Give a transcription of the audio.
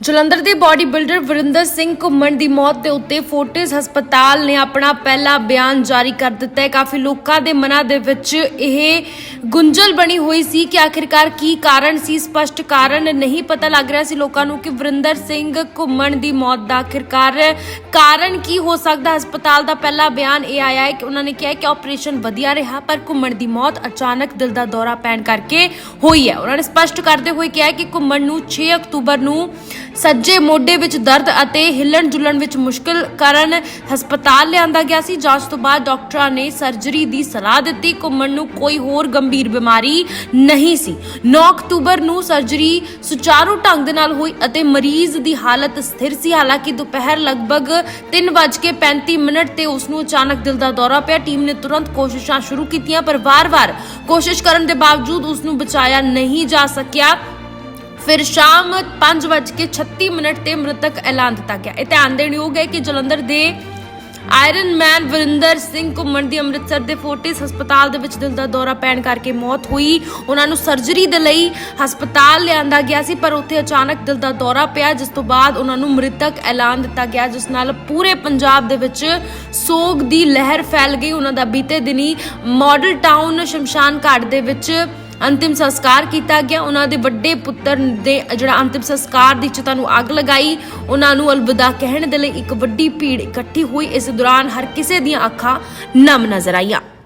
ਜਲੰਧਰ ਦੇ body builder Varinder Singh ਘੁੰਮਣ ਦੀ ਮੌਤ ਦੇ ਉੱਤੇ ਫੋਰਟਿਸ ਹਸਪਤਾਲ ਨੇ ਆਪਣਾ ਪਹਿਲਾ ਬਿਆਨ ਜਾਰੀ ਕਰ ਦਿੱਤਾ ਹੈ। ਕਾਫੀ ਲੋਕਾਂ ਦੇ ਮਨਾਂ ਦੇ ਵਿੱਚ ਇਹ ਗੁੰਝਲ ਬਣੀ ਹੋਈ ਸੀ ਕਿ ਆਖਿਰਕਾਰ ਕੀ ਕਾਰਨ ਸੀ, ਸਪਸ਼ਟ ਕਾਰਨ ਨਹੀਂ ਪਤਾ ਲੱਗ ਰਿਹਾ ਸੀ ਲੋਕਾਂ ਨੂੰ ਕਿ ਵਰਿੰਦਰ ਸਿੰਘ ਘੁੰਮਣ ਦੀ ਮੌਤ ਦਾ ਆਖਿਰਕਾਰ ਕਾਰਨ ਕੀ ਹੋ ਸਕਦਾ। ਹਸਪਤਾਲ ਦਾ ਪਹਿਲਾ ਬਿਆਨ ਇਹ ਆਇਆ ਹੈ ਕਿ ਉਹਨਾਂ ਨੇ ਕਿਹਾ ਕਿ ਆਪਰੇਸ਼ਨ ਵਧੀਆ ਰਿਹਾ, ਪਰ ਘੁੰਮਣ ਦੀ ਮੌਤ ਅਚਾਨਕ ਦਿਲ ਦਾ ਦੌਰਾ ਪੈਣ ਕਰਕੇ ਹੋਈ ਹੈ। ਉਹਨਾਂ ਨੇ ਸਪਸ਼ਟ ਕਰਦੇ ਹੋਏ ਕਿਹਾ ਕਿ ਘੁੰਮਣ ਨੂੰ 6 ਅਕਤੂਬਰ ਨੂੰ ਸੱਜੇ ਮੋਢੇ ਵਿੱਚ ਦਰਦ ਅਤੇ ਹਿੱਲਣ ਜੁਲਣ ਵਿੱਚ ਮੁਸ਼ਕਲ ਕਾਰਨ ਹਸਪਤਾਲ ਲਿਆਂਦਾ ਗਿਆ ਸੀ। ਜਾਂਚ ਤੋਂ ਬਾਅਦ ਡਾਕਟਰਾਂ ਨੇ ਸਰਜਰੀ ਦੀ ਸਲਾਹ ਦਿੱਤੀ। ਘੁੰਮਣ ਨੂੰ ਕੋਈ ਹੋਰ ਗੰਭੀਰ ਬਿਮਾਰੀ ਨਹੀਂ ਸੀ। 9 ਅਕਤੂਬਰ ਨੂੰ ਸਰਜਰੀ ਸੁਚਾਰੂ ਢੰਗ ਦੇ ਨਾਲ ਹੋਈ ਅਤੇ ਮਰੀਜ਼ ਦੀ ਹਾਲਤ ਸਥਿਰ ਸੀ। ਹਾਲਾਂਕਿ ਦੁਪਹਿਰ ਲਗਭਗ 3:35 ਮਿੰਟ ਤੇ ਉਸ ਨੂੰ ਅਚਾਨਕ ਦਿਲ ਦਾ ਦੌਰਾ ਪਿਆ। ਟੀਮ ਨੇ ਤੁਰੰਤ ਕੋਸ਼ਿਸ਼ਾਂ ਸ਼ੁਰੂ ਕੀਤੀਆਂ, ਪਰ ਵਾਰ-ਵਾਰ ਕੋਸ਼ਿਸ਼ ਕਰਨ ਦੇ ਬਾਵਜੂਦ ਉਸ ਨੂੰ ਬਚਾਇਆ ਨਹੀਂ ਜਾ ਸਕਿਆ। ਫਿਰ ਸ਼ਾਮ 5:36 ਮਿੰਟ ਤੇ ਮ੍ਰਿਤਕ ਐਲਾਨ ਦਿੱਤਾ ਗਿਆ। ਇਹ ਧਿਆਨ ਦੇਣ ਯੋਗ ਹੈ ਕਿ ਜਲੰਧਰ ਦੇ ਆਇਰਨ ਮੈਨ ਵਰਿੰਦਰ ਸਿੰਘ ਘੁੰਮਣ ਦੀ ਅੰਮ੍ਰਿਤਸਰ ਦੇ ਫੋਰਟਿਸ ਹਸਪਤਾਲ ਦੇ ਵਿੱਚ ਦਿਲ ਦਾ ਦੌਰਾ ਪੈਣ ਕਰਕੇ ਮੌਤ ਹੋਈ। ਉਹਨਾਂ ਨੂੰ ਸਰਜਰੀ ਦੇ ਲਈ ਹਸਪਤਾਲ ਲਿਆਂਦਾ ਗਿਆ ਸੀ, ਪਰ ਉੱਥੇ ਅਚਾਨਕ ਦਿਲ ਦਾ ਦੌਰਾ ਪਿਆ, ਜਿਸ ਤੋਂ ਬਾਅਦ ਉਹਨਾਂ ਨੂੰ ਮ੍ਰਿਤਕ ਐਲਾਨ ਦਿੱਤਾ ਗਿਆ, ਜਿਸ ਨਾਲ ਪੂਰੇ ਪੰਜਾਬ ਦੇ ਵਿੱਚ ਸੋਗ ਦੀ ਲਹਿਰ ਫੈਲ ਗਈ। ਉਹਨਾਂ ਦਾ ਬੀਤੇ ਦਿਨੀ ਮਾਡਲ ਟਾਊਨ ਸ਼ਮਸ਼ਾਨ ਘਾਟ ਦੇ ਵਿੱਚ ਅੰਤਿਮ ਸੰਸਕਾਰ ਕੀਤਾ ਗਿਆ। ਉਹਨਾਂ ਦੇ ਵੱਡੇ ਪੁੱਤਰ ਦੇ ਜਿਹੜਾ ਅੰਤਿਮ ਸੰਸਕਾਰ ਦੀ ਚਿਤਾ ਨੂੰ ਅੱਗ ਲਗਾਈ। ਉਹਨਾਂ ਨੂੰ ਅਲਵਿਦਾ ਕਹਿਣ ਦੇ ਲਈ ਇੱਕ ਵੱਡੀ ਭੀੜ ਇਕੱਠੀ ਹੋਈ। ਇਸ ਦੌਰਾਨ ਹਰ ਕਿਸੇ ਦੀਆਂ ਅੱਖਾਂ ਨਮ ਨਜ਼ਰ ਆਈਆਂ।